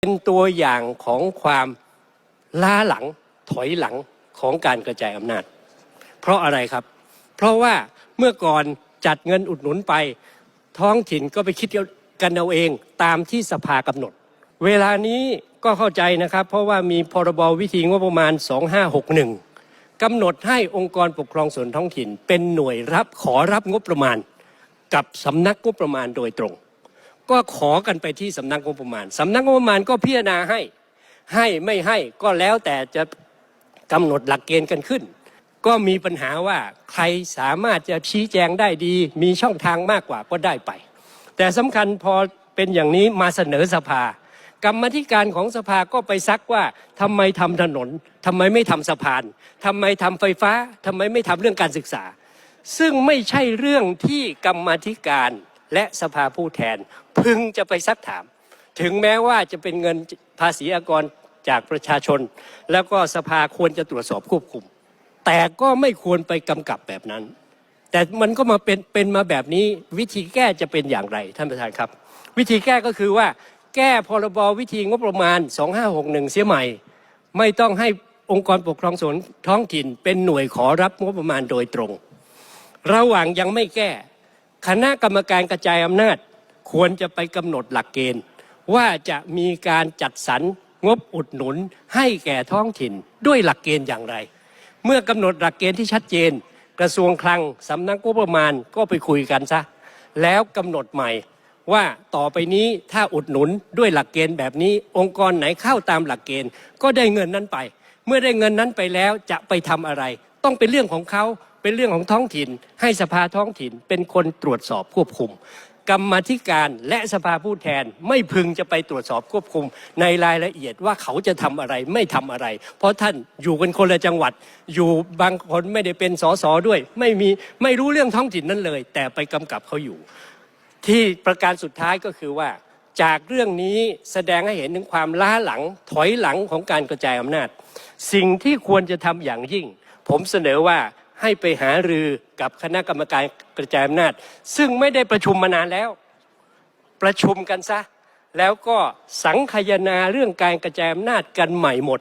เป็นตัวอย่างของความล้าหลังถอยหลังของการกระจายอำนาจ เพราะอะไรครับ เพราะว่าเมื่อก่อนจัดเงินอุดหนุนไป ท้องถิ่นก็ไปคิดกันเอาเองตามที่สภากำหนด เวลานี้ก็เข้าใจนะครับ เพราะว่ามีพรบวิธีงบประมาณ 2561กำหนดให้องค์กรปกครองส่วนท้องถิ่น เป็นหน่วยรับขอรับงบประมาณ กับสำนักงบประมาณโดยตรง ก็ขอกันไปที่สำนักงบประมาณสำนักงบประมาณก็พิจารณาให้ ให้ไม่ให้ก็แล้วแต่จะกำหนดหลักเกณฑ์กันขึ้น ก็มีปัญหาว่าใครสามารถจะชี้แจงได้ดี มีช่องทางมากกว่าก็ได้ไป แต่สำคัญพอเป็นอย่างนี้มาเสนอสภา กรรมธิการของสภาก็ไปซักว่าทำไมทำถนนทำไมไม่ทำสะพานทำไมทำไฟฟ้าทำไมไม่ทำเรื่องการศึกษา ซึ่งไม่ใช่เรื่องที่กรรมธิการและสภาผู้แทน พึงจะไปซักถาม ถึงแม้ว่าจะเป็นเงินภาษีอากรจากประชาชน แล้วก็สภาควรจะตรวจสอบควบคุม แต่ก็ไม่ควรไปกำกับแบบนั้น แต่มันก็มาเป็นเป็นมาแบบนี้วิธีแก้จะเป็นอย่างไรท่านประธานครับ วิธีแก้ก็คือว่าแก้พรบวิธีงบประมาณ 2561 เสียใหม่ ไม่ต้องให้องค์กรปกครองส่วนท้องถิ่น เป็นหน่วยขอรับงบประมาณโดยตรง ระหว่างยังไม่แก้ คณะกรรมการกระจายอำนาจ ควรจะไปกำหนดหลักเกณฑ์ ว่าจะมีการจัดสรรงบอุดหนุนให้แก่ท้องถิ่นด้วยหลักเกณฑ์อย่างไร เมื่อกำหนดหลักเกณฑ์ที่ชัดเจน กระทรวงคลังสำนักงบประมาณก็ไปคุยกันซะ แล้วกำหนดใหม่ว่าต่อไปนี้ถ้าอุดหนุนด้วยหลักเกณฑ์แบบนี้ องค์กรไหนเข้าตามหลักเกณฑ์ ก็ได้เงินนั้นไป เมื่อได้เงินนั้นไปแล้วจะไปทำอะไร ต้องเป็นเรื่องของเขาเป็นเรื่องของท้องถิ่น ให้สภาท้องถิ่นเป็นคนตรวจสอบควบคุม กรรมธิการและสภาผู้แทนไม่พึงจะไปตรวจสอบควบคุม ในรายละเอียดว่าเขาจะทำอะไรไม่ทำอะไร เพราะท่านอยู่กันคนละจังหวัด อยู่บางคนไม่ได้เป็นสสด้วย ไม่มีไม่รู้เรื่องท้องถิ่นนั้นเลย แต่ไปกำกับเขาอยู่ ที่ประการสุดท้ายก็คือว่า จากเรื่องนี้แสดงให้เห็นถึงความล้าหลังถอยหลังของการกระจายอำนาจ สิ่งที่ควรจะทำอย่างยิ่ง ผมเสนอว่า ให้ไปหารือกับคณะกรรมการกระจายอำนาจ ซึ่งไม่ได้ประชุมมานานแล้ว ประชุมกันซะ แล้วก็สังคายนาเรื่องการกระจายอำนาจกันใหม่หมด